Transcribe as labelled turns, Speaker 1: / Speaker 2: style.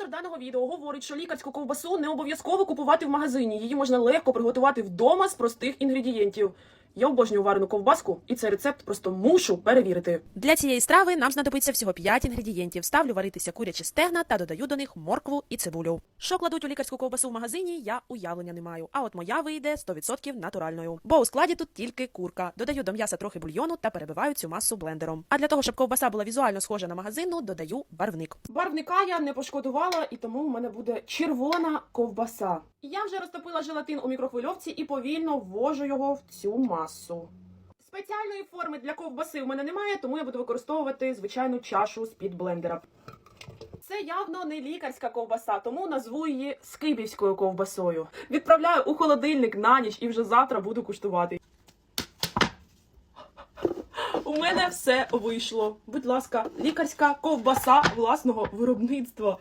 Speaker 1: Автор даного відео говорить, що лікарську ковбасу не обов'язково купувати в магазині. Її можна легко приготувати вдома з простих інгредієнтів. Я обожнюю варену ковбаску, і цей рецепт просто мушу перевірити.
Speaker 2: Для цієї страви нам знадобиться всього 5 інгредієнтів. Ставлю варитися курячі стегна та додаю до них моркву і цибулю. Що кладуть у лікарську ковбасу в магазині, я уявлення не маю. А от моя вийде 100% натуральною. Бо у складі тут тільки курка. Додаю до м'яса трохи бульйону та перебиваю цю масу блендером. А для того, щоб ковбаса була візуально схожа на магазинну, додаю барвник.
Speaker 1: Барвника я не пошкодувала, і тому в мене буде червона ковбаса. Я вже розтопила желатин у мікрохвильовці і повільно ввожу його в цю масу. Спеціальної форми для ковбаси в мене немає, тому я буду використовувати звичайну чашу з-під блендера. Це явно не лікарська ковбаса, тому назву її скибівською ковбасою. Відправляю у холодильник на ніч і вже завтра буду куштувати. У мене все вийшло. Будь ласка, лікарська ковбаса власного виробництва.